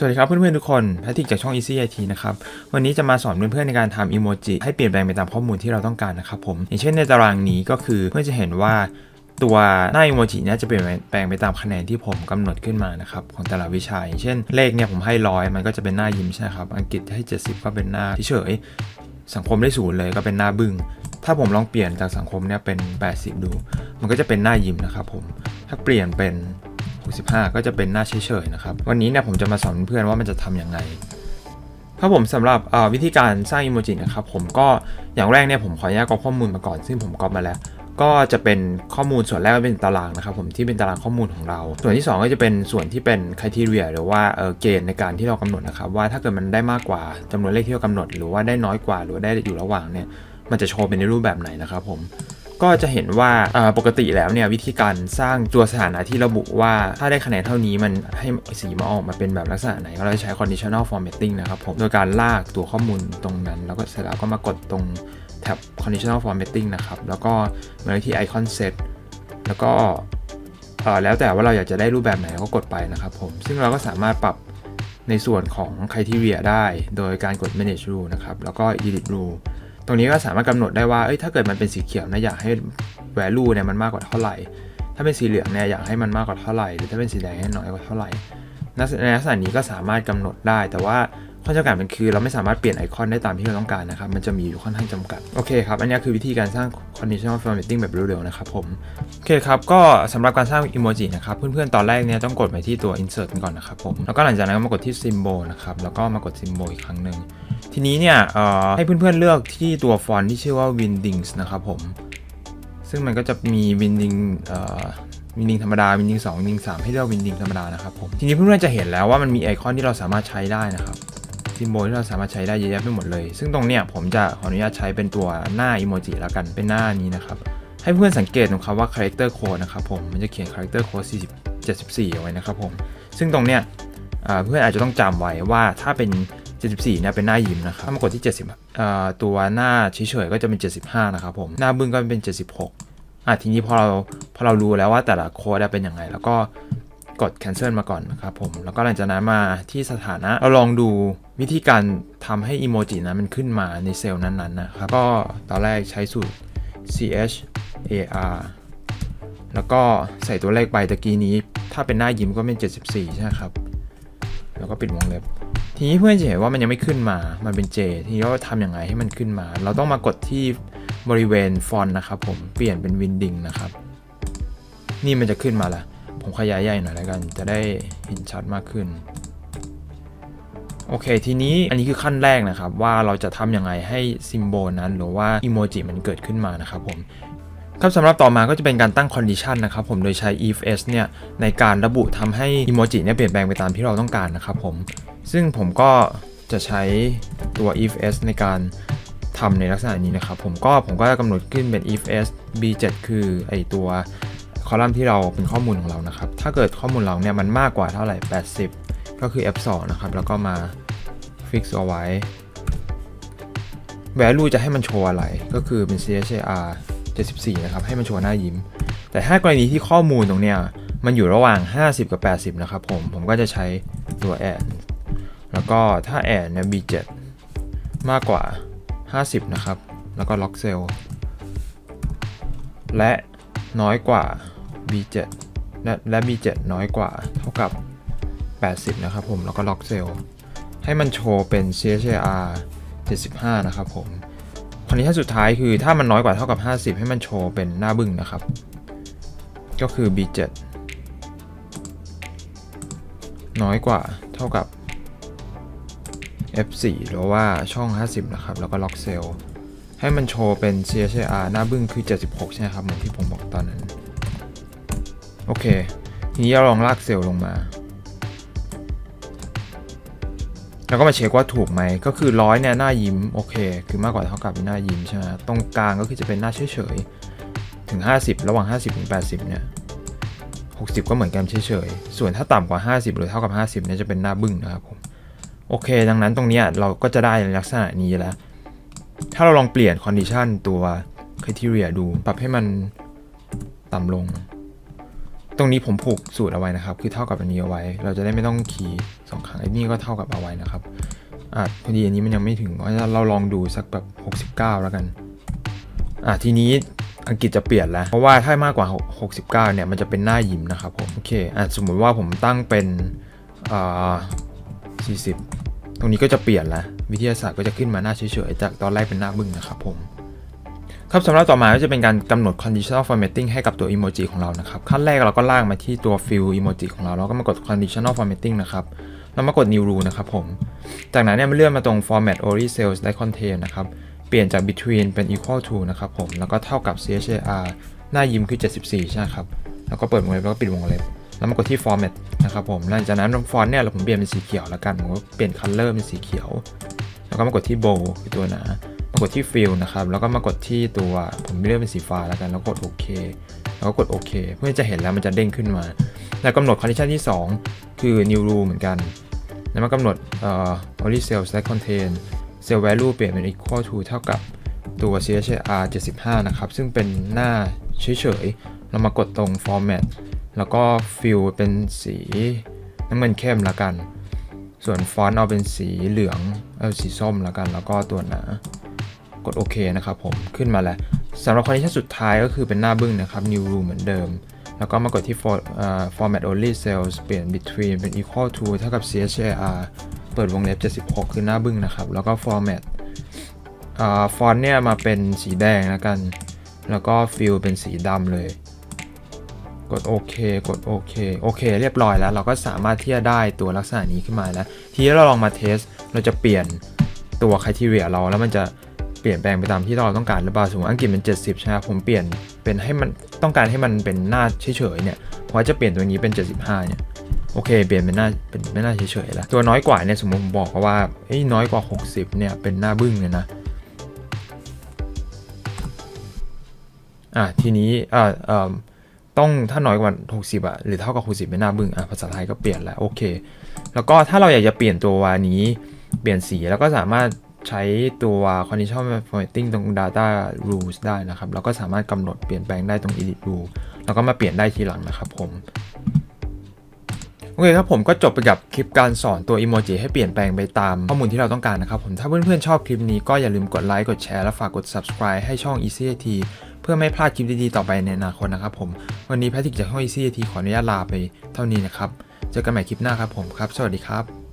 สวัสดีครับเพื่อนๆทุกคนแพทริกจากช่อง Easy IT นะครับ วันนี้จะมาสอนเพื่อนๆในการทำอีโมจิให้เปลี่ยนแปลงไปตามข้อมูลที่เราต้องการนะครับผม อย่างเช่นในตารางนี้ก็คือเพื่อนจะเห็นว่าตัวหน้าอีโมจิเนี่ยจะเปลี่ยนแปลงไปตามคะแนนที่ผมกำหนดขึ้นมานะครับของแต่ละวิชาอย่างเช่นเลขเนี่ยผมให้ร้อยมันก็จะเป็นหน้ายิ้มใช่ครับ อังกฤษให้ 70 ก็เป็นหน้าเฉยสังคมได้ศูนย์เลยก็เป็นหน้าบึ้งถ้าผมลองเปลี่ยนจากสังคมเนี่ยเป็น 80 ดู มันก็จะเป็นหน้ายิ้มนะครับผมถ้าเปลี่ยนเป็น 65 ก็จะเป็นหน้าเฉยๆนะครับ วันนี้เนี่ยผมจะมาสอนเพื่อนว่ามันจะทำยังไงครับผมสำหรับวิธีการสร้างอีโมจินะครับผมก็อย่างแรกเนี่ยผมขออนุญาตกรอกข้อมูลมาก่อนซึ่งผมกรอกมาแล้ว ก็จะเป็นข้อมูลส่วนแรกเป็นตารางนะครับผมที่เป็นตารางข้อมูลของเรา ส่วนที่ 2 ก็จะเป็นส่วนที่เป็นคุณทีเรียหรือว่าเเกณฑ์ในการที่เรากำหนดนะครับว่าถ้าเกิดมันได้มากกว่าจำนวนเลขที่เรากำหนด หรือว่าได้น้อยกว่าหรือว่าได้อยู่ระหว่างเนี่ยมันจะโชว์เป็นในรูปแบบไหนนะครับผม ก็จะเห็นว่าปกติแล้วเนี่ยวิธีการสร้างตัวสถานะที่ระบุว่าถ้าได้คะแนนเท่านี้มันให้สีมาออกมาเป็นแบบลักษณะไหนเราจะใช้ conditional formatting นะครับผม โดยการลากตัวข้อมูลตรงนั้น แล้วก็เสร็จแล้วก็มากดตรงแท็บ conditional formatting นะครับ แล้วก็มาที่ icon set แล้วก็แล้วแต่ว่าเราอยากจะได้รูปแบบไหนก็กดไปนะครับผม ซึ่งเราก็สามารถปรับในส่วนของ criteria ได้ โดยการกด manage rule นะครับ แล้วก็ edit rule ตรงนี้ก็สามารถกำหนดได้ว่าเอ้ยถ้าเกิดมันเป็นสีเขียวนะอยากให้ value เนี่ยมันมากกว่าเท่าไหร่ ถ้าเป็นสีเหลืองเนี่ยอยากให้มันมากกว่าเท่าไหร่หรือถ้าเป็นสีแดงให้น้อยกว่าเท่าไหร่ในลักษณะนี้ก็สามารถกำหนดได้ แต่ว่าข้อจำกัดมันคือ เราไม่สามารถเปลี่ยนไอคอนได้ตามที่เราต้องการนะครับ มันจะมีอยู่ค่อนข้างจำกัด โอเคครับ อันนี้คือวิธีการสร้าง conditional formatting แบบเร็วๆนะครับผม โอเคครับ ก็สำหรับการสร้างอีโมจินะครับ เพื่อนๆ ตอนแรกเนี่ยต้องกดไปที่ตัว insert ก่อนนะครับผม แล้วก็หลังจากนั้นก็มากดที่ symbol นะครับ แล้วก็มากด symbol อีกครั้งหนึ่ง ทีนี้เนี่ยให้เพื่อนๆเลือกที่ตัวฟอนต์ที่ชื่อว่า Windings นะครับผม ซึ่งมันก็จะมี Winding เอ่อ Winding ธรรมดา Winding 2 Winding 3ให้เลือก Winding ธรรมดานะครับผมทีนี้เพื่อนๆจะเห็นแล้วว่ามันมีไอคอนที่เราสามารถใช้ได้นะครับซิมโบลที่เราสามารถใช้ได้เยอะแยะไปหมดเลย ซึ่งตรงเนี้ยผมจะขออนุญาตใช้เป็นตัวหน้าอีโมจิแล้วกันเป็นหน้านี้นะครับ ให้เพื่อนสังเกตตรงคำว่า character code นะครับผมมันจะเขียน character code 40 74เอาไว้นะครับผมซึ่งตรงเนี้ยอ่าเพื่อนอาจจะต้องจำไว้ว่าถ้าเป็น 74เนี่ยเป็นหน้ายิ้มนะครับถ้ามากดที่ 70อ่าตัวหน้าเฉยๆก็จะเป็น 75 นะครับผม หน้าบึ้งก็เป็น 76อะทีนี้พอเราพอเรารู้แล้วว่าแต่ละโค้ดเป็นยังไง แล้วก็กด cancel มาก่อนนะครับผม แล้วก็หลังจากนั้นมาที่สถานะ เราลองดูวิธีการทำให้อีโมจินั้นมันขึ้นมาในเซลล์นั้นๆนะครับ ก็ตอนแรกใช้สูตร ch ar แล้วก็ใส่ตัวเลขไปตะกี้นี้ ถ้าเป็นหน้ายิ้มก็เป็น 74 ใช่ครับ แล้วก็ปิดวงเล็บ ทีนี้เพื่อนจะเห็นว่ามันยังไม่ขึ้นมา มันเป็น J ทีนี้เราทำยังไงให้มันขึ้นมา เราต้องมากดที่บริเวณฟอนต์นะครับผม เปลี่ยนเป็นวินดิงนะครับ นี่มันจะขึ้นมาละผมขยายใหญ่หน่อยแล้วกัน จะได้เห็นชัดมากขึ้น โอเค ทีนี้อันนี้คือขั้นแรกนะครับ ว่าเราจะทำยังไงให้ซิมโบลนั้น หรือว่าอีโมจิมันเกิดขึ้นมานะครับผมครับสำหรับต่อมาก็จะเป็นการตั้ง condition นะครับผม โดยใช้ if s เนี่ยในการระบุทำให้อีโมจิเนี่ยเปลี่ยนแปลงไปตามที่เราต้องการนะครับผม ซึ่งผมก็จะใช้ตัว if s ในการทำในลักษณะนี้นะครับ ผมก็ผมก็จะกำหนดขึ้นเป็น if s b7 คือไอตัวคอลัมน์ที่เราเป็นข้อมูลของเรานะครับ ถ้าเกิดข้อมูลเราเนี่ยมันมากกว่าเท่าไหร่ 80 ก็คือ f2 นะครับ แล้วก็มา fix เอาไว้ value จะให้มันโชว์อะไร ก็คือเป็น char 74 นะครับ ให้มันโชว์หน้ายิ้ม แต่ถ้ากรณีที่ข้อมูลตรงเนี้ยมันอยู่ระหว่าง 50 กับ 80 นะครับผม ผมก็จะใช้ตัว add แล้วก็ถ้า add เนี่ย b7 มากกว่า 50 นะครับ แล้วก็ lock cell และน้อยกว่า b7 และ b7 น้อยกว่าเท่ากับ 80 นะครับผม แล้วก็ lock cell ให้มันโชว์เป็น CHR 75 นะครับผมคอนดิชันสุดท้ายคือถ้ามันน้อยกว่าเท่ากับ 50 ให้มันโชว์เป็นหน้าบึ้งนะครับ ก็คือ b7 น้อยกว่าเท่ากับ f4 หรือว่าช่อง 50 นะครับ แล้วก็ล็อกเซลให้มันโชว์เป็น CHR หน้าบึ้งคือ 76 ใช่ไหมครับเหมือนที่ผมบอกตอนนั้น โอเค ทีนี้เราลองลากเซลลงมา แล้วก็มาเช็คว่าถูกไหม ก็คือร้อยเนี่ยหน้ายิ้ม โอเค คือมากกว่าเท่ากับหน้ายิ้มใช่ไหมตรงกลางก็คือจะเป็นหน้าเฉยๆ ถึง 50 ระหว่าง 50 ถึง 80 เนี่ย 60 ก็เหมือนกันเฉยๆ ส่วนถ้าต่ำกว่า 50 หรือเท่ากับ 50เนี่ยจะเป็นหน้าบึ้งนะครับผม โอเค ดังนั้นตรงนี้เราก็จะได้ในลักษณะนี้แล้ว ถ้าเราลองเปลี่ยน condition ตัว criteria ดู ปรับให้มันต่ำลง ตรงนี้ผมผูกสูตรเอาไว้นะครับ คือเท่ากับอันนี้เอาไว้ เราจะได้ไม่ต้องคีย์สองครั้งไอ้นี่ก็เท่ากับเอาไว้นะครับอะพอดีอันนี้มันยังไม่ถึงเพราะเราลองดูสักแบบ 69 แล้วกันอะทีนี้อังกฤษจะเปลี่ยนแล้ว เพราะว่าถ้ามากกว่า 69 เนี่ย มันจะเป็นหน้ายิ้มนะครับผม โอเคอะสมมุติว่าผมตั้งเป็นอ่า 40 ตรงนี้ก็จะเปลี่ยนล้ววิทยาศาสตร์ก็จะขึ้นมาหน้าเฉยๆจากตอนแรกเป็นหน้าบึ้งนะครับผมครับสำหรับต่อมาก็จะเป็นการกำหนด conditional formatting ให้กับตัว emoji ของเรานะครับ ขั้นแรกเราก็ลากมาที่ตัว fill emoji ของเรา แล้วก็มากด conditional formatting นะครับ แล้วมากด new rule นะครับผม จากนั้นเนี่ยมันเลื่อนมาตรง format only cells that contain นะครับ เปลี่ยนจาก between เป็น equal to นะครับผม แล้วก็เท่ากับ char หน้ายิ้มคือ 74 ใช่ครับ แล้วก็เปิดวงเล็บแล้วก็ปิดวงเล็บ แล้วมากดที่ format นะครับผมหลังจากนั้นฟอนต์เนี่ยเราผมเปลี่ยนเป็นสีเขียวแล้วกันผมก็เปลี่ยน color เป็นสีเขียว แล้วก็มากดที่ bold คือตัวหนามากดที่ fill นะครับ แล้วก็มากดที่ตัวผมเลือกเป็นสีฟ้าแล้วกัน แล้วกดโอเคแล้วก็กดโอเคเพื่อจะเห็นแล้วมันจะเด้งขึ้นมา แล้วกำหนด condition ที่ 2 คือ new rule เหมือนกัน แล้วมากำหนดเอ่อ only cells that contain cell value เปลี่ยนเป็น equal to เท่ากับตัว chr 75 นะครับ ซึ่งเป็นหน้าเฉยๆ เรามากดตรง format แล้วก็ fill เป็นสีน้ำเงินเข้มล้วกัน ส่วนฟอนต์เอาเป็นสีเหลืองเอาสีส้มล้วกัน แล้วก็ตัวหนากดโอเคนะครับผมขึ้นมาแล้วสำหรับคอนดิชันสุดท้ายก็คือเป็นหน้าบึ้งนะครับ new rule เหมือนเดิม แล้วก็มากดที่ for, uh, format only cells เปลี่ยน between เป็น equal to เท่ากับ char เปิดวงเล็บ 76 คือหน้าบึ้งนะครับ แล้วก็ format ฟอนต์เนี่ยมาเป็นสีแดงแล้วกัน แล้วก็ fill เป็นสีดำเลย กดโอเค กดโอเค โอเค เรียบร้อยแล้ว เราก็สามารถที่จะได้ตัวลักษณะนี้ขึ้นมาแล้ว ทีนี้เราลองมาเทส เราจะเปลี่ยนตัว criteria เราแล้วมันจะเปลี่ยนแปลงไปตามที่เราต้องการหรือเปล่าสมมติอังกฤษเป็น70 ใช่ไหมผมเปลี่ยนเป็นให้มันต้องการให้มันเป็นหน้าเฉยๆเนี่ยเพราะจะเปลี่ยนตัวนี้เป็น 75 เนี่ยโอเค เปลี่ยนเป็นหน้าเป็นเป็นหน้าเฉยๆแล้วตัวน้อยกว่าเนี่ยสมมติผมบอกว่าเอ้ยน้อยกว่า 60 เนี่ยเป็นหน้าบึ้งเลยนะอะทีนี้เอ่อเอ่อ ต้องถ้าน้อยกว่า 60อะหรือเท่ากับ 60เป็นหน้าบึ้งอะภาษาไทยก็เปลี่ยนแล้วโอเค แล้วก็ถ้าเราอยากจะเปลี่ยนตัววานี้เปลี่ยนสีแล้วก็สามารถใช้ตัว conditional formatting ตรง data rules ได้นะครับแล้วก็สามารถกำหนดเปลี่ยนแปลงได้ตรง edit rule แล้วก็มาเปลี่ยนได้ทีหลังนะครับผม โอเคครับผมก็จบไปกับคลิปการสอนตัวอีโมจิให้เปลี่ยนแปลงไปตามข้อมูลที่เราต้องการนะครับผม ถ้าเพื่อนๆชอบคลิปนี้ก็อย่าลืมกดไลค์ กดแชร์ และฝากกด subscribe ให้ช่อง Easy IT เพื่อไม่พลาดคลิปดีๆต่อไปในอนาคตนะครับผม วันนี้แพทริกจากห้อยซีทีขออนุญาตลาไปเท่านี้นะครับ เจอกันใหม่คลิปหน้าครับผมครับ สวัสดีครับ